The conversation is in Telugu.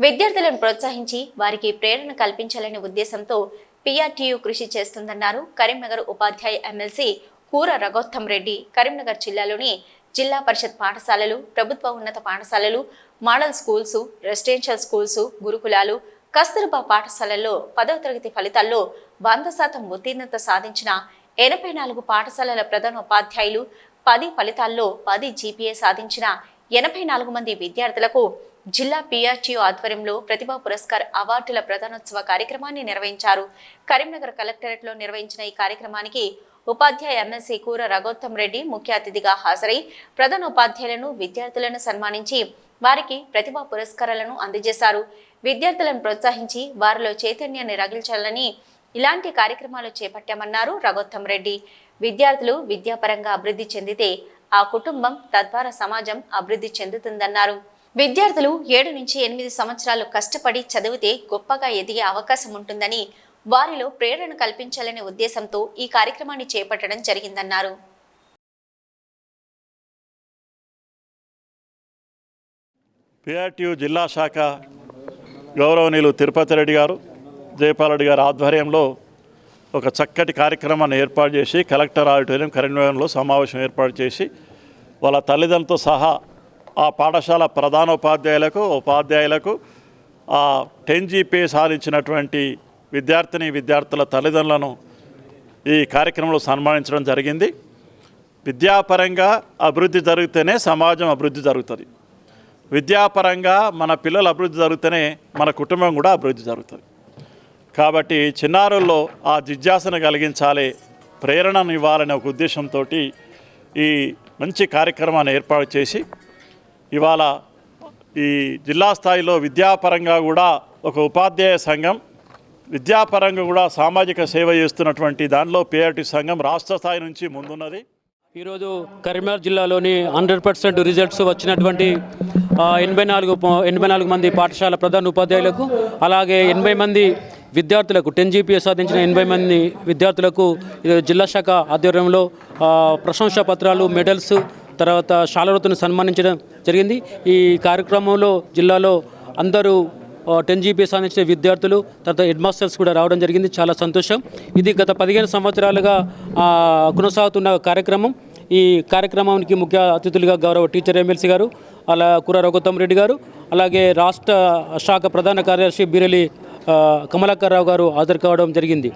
విద్యార్థులను ప్రోత్సహించి వారికి ప్రేరణ కల్పించాలనే ఉద్దేశంతో పిఆర్టీయు కృషి చేస్తుందన్నారు కరీంనగర్ ఉపాధ్యాయ ఎమ్మెల్సీ కూర రఘోత్తం రెడ్డి. కరీంనగర్ జిల్లాలోని జిల్లా పరిషత్ పాఠశాలలు ప్రభుత్వ ఉన్నత పాఠశాలలు మోడల్ స్కూల్స్ రెసిడెన్షియల్ స్కూల్స్ గురుకులాలు కస్తూర్బా పాఠశాలల్లో పదవ తరగతి ఫలితాల్లో వంద శాతం ఉత్తీర్ణత సాధించిన ఎనభై నాలుగు పాఠశాలల ప్రధాన ఉపాధ్యాయులు పది ఫలితాల్లో పది జీపీఏ సాధించిన ఎనభై నాలుగు మంది విద్యార్థులకు జిల్లా పీఆర్టీఓ ఆధ్వర్యంలో ప్రతిభా పురస్కార్ అవార్డుల ప్రధానోత్సవ కార్యక్రమాన్ని నిర్వహించారు. కరీంనగర్ కలెక్టరేట్లో నిర్వహించిన ఈ కార్యక్రమానికి ఉపాధ్యాయ ఎమ్మెల్సీ కూర రఘోత్తం రెడ్డి ముఖ్య అతిథిగా హాజరై ప్రధాన ఉపాధ్యాయులను విద్యార్థులను సన్మానించి వారికి ప్రతిభా పురస్కారాలను అందజేశారు. విద్యార్థులను ప్రోత్సహించి వారిలో చైతన్యాన్ని రగిల్చాలని ఇలాంటి కార్యక్రమాలు చేపట్టామన్నారు రఘోత్తం రెడ్డి. విద్యార్థులు విద్యాపరంగా అభివృద్ధి చెందితే ఆ కుటుంబం తద్వారా సమాజం అభివృద్ధి చెందుతుందన్నారు. విద్యార్థులు ఏడు నుంచి ఎనిమిది సంవత్సరాలు కష్టపడి చదివితే గొప్పగా ఎదిగే అవకాశం ఉంటుందని వారిలో ప్రేరణ కల్పించాలనే ఉద్దేశంతో ఈ కార్యక్రమాన్ని చేపట్టడం జరిగిందన్నారు. పిఆర్టీయు జిల్లా శాఖ గౌరవనీయులు తిరుపతి రెడ్డి గారు జయపాలరెడ్డి గారి ఆధ్వర్యంలో ఒక చక్కటి కార్యక్రమాన్ని ఏర్పాటు చేసి కలెక్టర్ ఆడిటోరియం కరీంనగర్లో సమావేశం ఏర్పాటు చేసి వాళ్ళ తల్లిదండ్రులతో సహా ఆ పాఠశాల ప్రధానోపాధ్యాయులకు ఉపాధ్యాయులకు ఆ టెన్ జీపీ సాధించినటువంటి విద్యార్థిని విద్యార్థుల తల్లిదండ్రులను ఈ కార్యక్రమంలో సన్మానించడం జరిగింది. విద్యాపరంగా అభివృద్ధి జరిగితేనే సమాజం అభివృద్ధి జరుగుతుంది. విద్యాపరంగా మన పిల్లలు అభివృద్ధి జరిగితేనే మన కుటుంబం కూడా అభివృద్ధి జరుగుతుంది. కాబట్టి చిన్నారుల్లో ఆ జిజ్ఞాసను కలిగించాలి ప్రేరణను ఇవ్వాలనే ఒక ఉద్దేశంతో ఈ మంచి కార్యక్రమాన్ని ఏర్పాటు చేసి ఇవాళ ఈ జిల్లా స్థాయిలో విద్యాపరంగా కూడా ఒక ఉపాధ్యాయ సంఘం విద్యాపరంగా కూడా సామాజిక సేవ చేస్తున్నటువంటి దానిలో పిఆర్టీ సంఘం రాష్ట్ర స్థాయి నుంచి ముందున్నది. ఈరోజు కరీంనగర్ జిల్లాలోని హండ్రెడ్ పర్సెంట్ రిజల్ట్స్ వచ్చినటువంటి ఎనభై నాలుగు ఎనభై నాలుగు మంది పాఠశాల ప్రధాన ఉపాధ్యాయులకు అలాగే ఎనభై మంది విద్యార్థులకు టెన్ జీపీఏ సాధించిన ఎనభై మంది విద్యార్థులకు జిల్లా శాఖ ఆధ్వర్యంలో ప్రశంసా పత్రాలు మెడల్స్ తర్వాత శాలవృత్తును సన్మానించడం జరిగింది. ఈ కార్యక్రమంలో జిల్లాలో అందరూ టెన్ జీబీ సాధించిన విద్యార్థులు తర్వాత హెడ్ మాస్టర్స్ కూడా రావడం జరిగింది. చాలా సంతోషం. ఇది గత పదిహేను సంవత్సరాలుగా కొనసాగుతున్న కార్యక్రమం. ఈ కార్యక్రమానికి ముఖ్య అతిథులుగా గౌరవ టీచర్ ఎమ్మెల్సీ గారు అలా కుర రఘుత్తం రెడ్డి గారు అలాగే రాష్ట్ర శాఖ ప్రధాన కార్యదర్శి బీరలి కమలాకర్ రావు గారు హాజరు కావడం జరిగింది.